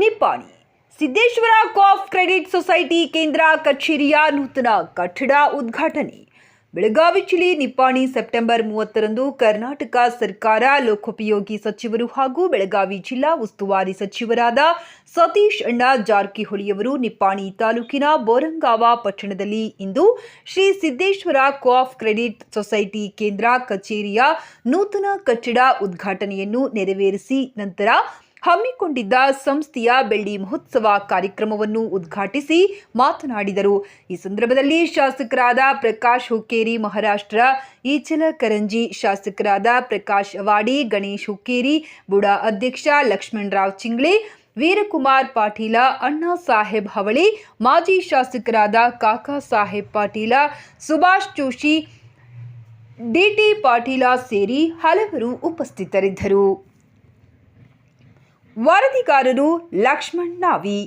Nippani. Siddeshwar co-op credit society ಕೇಂದ್ರ ಕಚೇರಿಯ ನೂತನ ಕಟ್ಟಡ ಉದ್ಘಾಟನೆ. ಬೆಳಗಾವಿ ಜಿಲ್ಲೆ ನಿಪ್ಪಾಣಿ ಸೆಪ್ಟೆಂಬರ್ ಮೂವತ್ತರಂದು ಕರ್ನಾಟಕ ಸರ್ಕಾರ ಲೋಕೋಪಯೋಗಿ ಸಚಿವರು ಹಾಗೂ ಬೆಳಗಾವಿ ಜಿಲ್ಲಾ ಉಸ್ತುವಾರಿ ಸಚಿವರಾದ ಸತೀಶ್ ಅಣ್ಣ ಜಾರಕಿಹೊಳಿಯವರು ನಿಪ್ಪಾಣಿ ತಾಲೂಕಿನ ಬೋರಂಗಾವ ಪಟ್ಟಣದಲ್ಲಿ ಇಂದು Shri Siddeshwar co-op credit society ಕೇಂದ್ರ ಕಚೇರಿಯ ನೂತನ ಕಟ್ಟಡ ಉದ್ಘಾಟನೆಯನ್ನು ನೆರವೇರಿಸಿ ನಂತರ ಹಮ್ಮಿಕೊಂಡಿದ್ದ ಸಂಸ್ಥೆಯ ಬೆಳ್ಳಿ ಮಹೋತ್ಸವ ಕಾರ್ಯಕ್ರಮವನ್ನು ಉದ್ಘಾಟಿಸಿ ಮಾತನಾಡಿದರು. ಈ ಸಂದರ್ಭದಲ್ಲಿ ಶಾಸಕರಾದ ಪ್ರಕಾಶ್ ಹುಕ್ಕೇರಿ, ಮಹಾರಾಷ್ಟ್ರ ಈಚಲಕರಂಜಿ ಶಾಸಕರಾದ ಪ್ರಕಾಶ್ ಅವಾಡಿ, ಗಣೇಶ್ ಹುಕ್ಕೇರಿ, ಬುಡಾ ಅಧ್ಯಕ್ಷ ಲಕ್ಷ್ಮಣರಾವ್ ಚಿಂಗ್ಳೆ ವೀರಕುಮಾರ್ ಪಾಟೀಲ, ಅಣ್ಣಾ ಸಾಹೇಬ್ ಹವಳಿ, ಮಾಜಿ ಶಾಸಕರಾದ ಕಾಕಾ ಸಾಹೇಬ್ ಪಾಟೀಲ, ಸುಭಾಷ್ ಜೋಶಿ ಡಿಟಿ ಪಾಟೀಲ ಸೇರಿ ಹಲವರು ಉಪಸ್ಥಿತರಿದ್ದರು. ವರದಿಗಾರರು ಲಕ್ಷ್ಮಣ್ ನಾವಿ